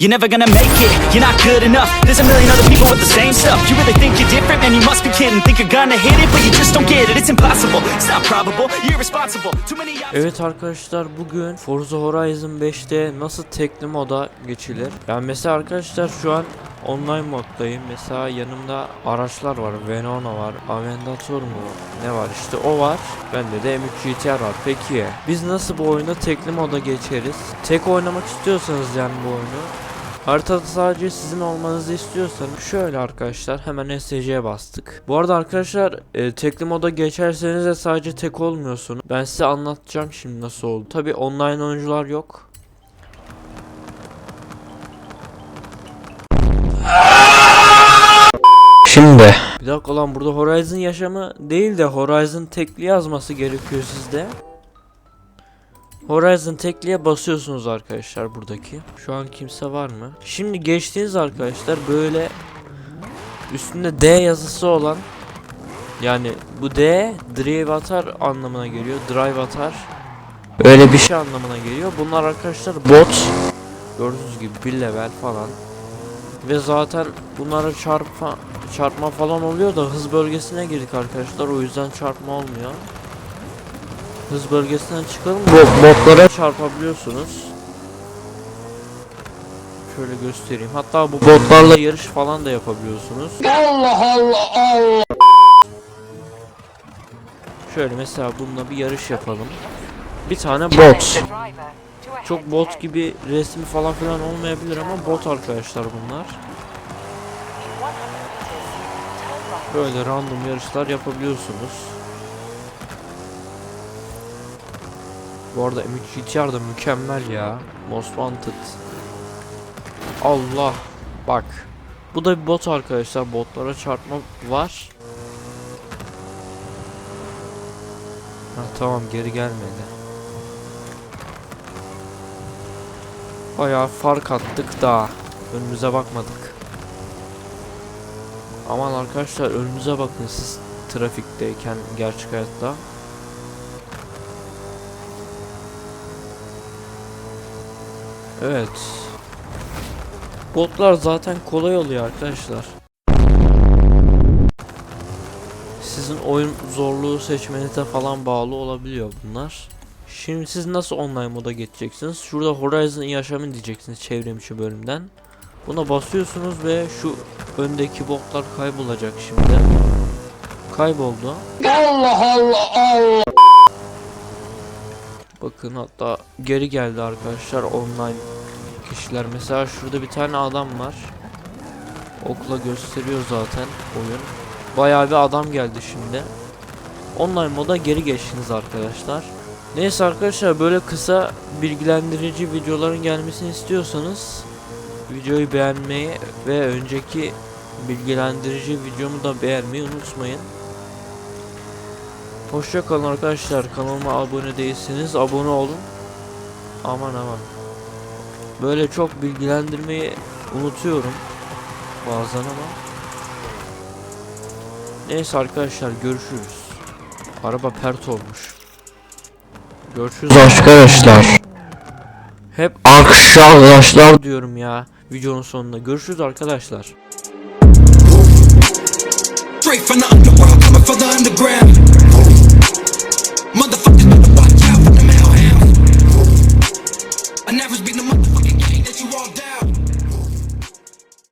You're never gonna make it, you're not good enough There's a million other people with the same stuff You really think you're different? Man, you must be kidding Think you're gonna hit it, but you just don't get it It's impossible, it's not probable, you're irresponsible Too many Evet arkadaşlar bugün Forza Horizon 5'te nasıl tekli moda geçilir? Yani mesela arkadaşlar şu an online moddayım. Mesela yanımda araçlar var. Venona var. Aventador mu? Ne var işte o var. Bende de M3 GTR var. Peki biz nasıl bu oyunda tekli moda geçeriz? Tek oynamak istiyorsanız yani bu oyunu Haritada sadece sizin olmanızı istiyorsanız şöyle arkadaşlar hemen SC'ye bastık. Bu arada arkadaşlar e, tekli moda geçerseniz de sadece tek olmuyorsunuz. Ben size anlatacağım şimdi nasıl oldu. Tabi online oyuncular yok. Şimdi Bir dakika lan burada Horizon yaşamı değil de Horizon tekli yazması gerekiyor sizde. Horizon tekliye basıyorsunuz arkadaşlar buradaki. Şu an kimse var mı? Şimdi geçtiğiniz arkadaşlar böyle üstünde D yazısı olan yani bu D drive atar anlamına geliyor. Drive atar öyle bir şey anlamına geliyor. Bunlar arkadaşlar bot. Gördüğünüz gibi bir level falan. Ve zaten bunlara çarpma çarpma falan oluyor da hız bölgesine girdik arkadaşlar. O yüzden çarpma olmuyor. Hız bölgesinden çıkalım. bu botlara çarpabiliyorsunuz. Şöyle göstereyim. Hatta bu botlarla yarış falan da yapabiliyorsunuz. Allah Allah Allah. Şöyle mesela bununla bir yarış yapalım. Bir tane bot. Çok bot gibi resmi falan filan olmayabilir ama bot arkadaşlar bunlar. Böyle random yarışlar yapabiliyorsunuz. Bu arada M3 GTR da mükemmel ya. Most Wanted. Allah. Bak. Bu da bir bot arkadaşlar. Botlara çarpma var. Ha, tamam geri gelmedi. Bayağı fark attık da önümüze bakmadık. Aman arkadaşlar önünüze bakın siz trafikteyken gerçek hayatta. Evet. Botlar zaten kolay oluyor arkadaşlar. Sizin oyun zorluğu seçmenize falan bağlı olabiliyor bunlar. Şimdi siz nasıl online moda geçeceksiniz? Şurada Horizon yaşamı diyeceksiniz çevrimiçi bölümden. Buna basıyorsunuz ve şu öndeki botlar kaybolacak şimdi. Kayboldu. Bakın hatta geri geldi arkadaşlar online kişiler. Mesela şurada bir tane adam var. Okla gösteriyor zaten oyun. Bayağı bir adam geldi şimdi. Online moda geri geçtiniz arkadaşlar. Neyse arkadaşlar böyle kısa bilgilendirici videoların gelmesini istiyorsanız videoyu beğenmeyi ve önceki bilgilendirici videomu da beğenmeyi unutmayın. Hoşça kalın arkadaşlar. Kanalıma abone değilseniz abone olun. Aman aman. Böyle çok bilgilendirmeyi unutuyorum bazen ama. Neyse arkadaşlar görüşürüz. Araba pert olmuş. Görüşürüz. arkadaşlar Hep arkadaşlar diyorum ya videonun sonunda. Görüşürüz arkadaşlar. Straight from the underworld, coming for the underground. Motherfucker.